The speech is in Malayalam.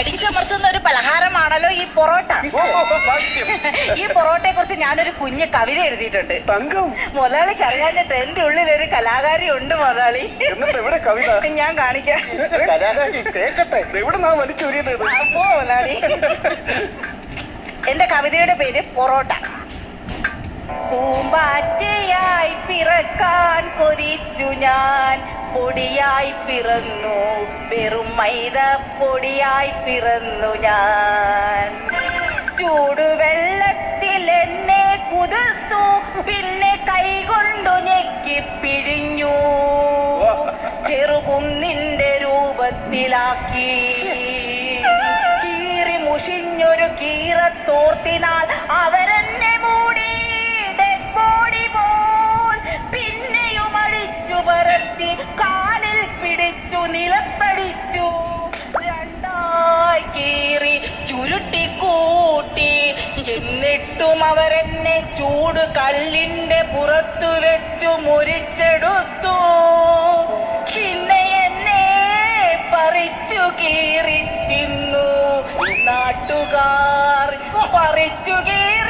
കടിച്ചമർത്തുന്ന ഒരു പലഹാരമാണല്ലോ ഈ പൊറോട്ട. ഈ പൊറോട്ടയെ കുറിച്ച് ഞാനൊരു കുഞ്ഞ് കവിത എഴുതിയിട്ടുണ്ട്. മുതലാളിക്ക് അറിയാഞ്ഞിട്ട് എന്റെ ഉള്ളിൽ ഒരു കലാകാരി ഉണ്ട് മുതലാളി. ഞാൻ കാണിക്കാം? അപ്പോ മുതലാളി. എന്റെ കവിതയുടെ പേര് പൊറോട്ട. കൊതിച്ചു ഞാൻ പൊടിയായി പിറന്നു. വെറും മൈദ പൊടിയായി പിറന്നു ഞാൻ. ചൂടുവെള്ളത്തിൽ എന്നെ കുതിർത്തു. പിന്നെ കൈകൊണ്ടു ഞെക്കി പിഴിഞ്ഞു. ചെറുകുന്നിന്റെ രൂപത്തിലാക്കി. കീറി മുഷിഞ്ഞൊരു കീറത്തോർത്തിനാൽ അവരെന്നെ എന്നിട്ടും അവരെന്നെ ചൂട് കല്ലിന്റെ പുറത്തു വെച്ചു മുരിച്ചെടുത്തു. പിന്നെ എന്നെ പറിച്ചു കീറി തിന്നു നാട്ടുകാർ പറിച്ചു കീറി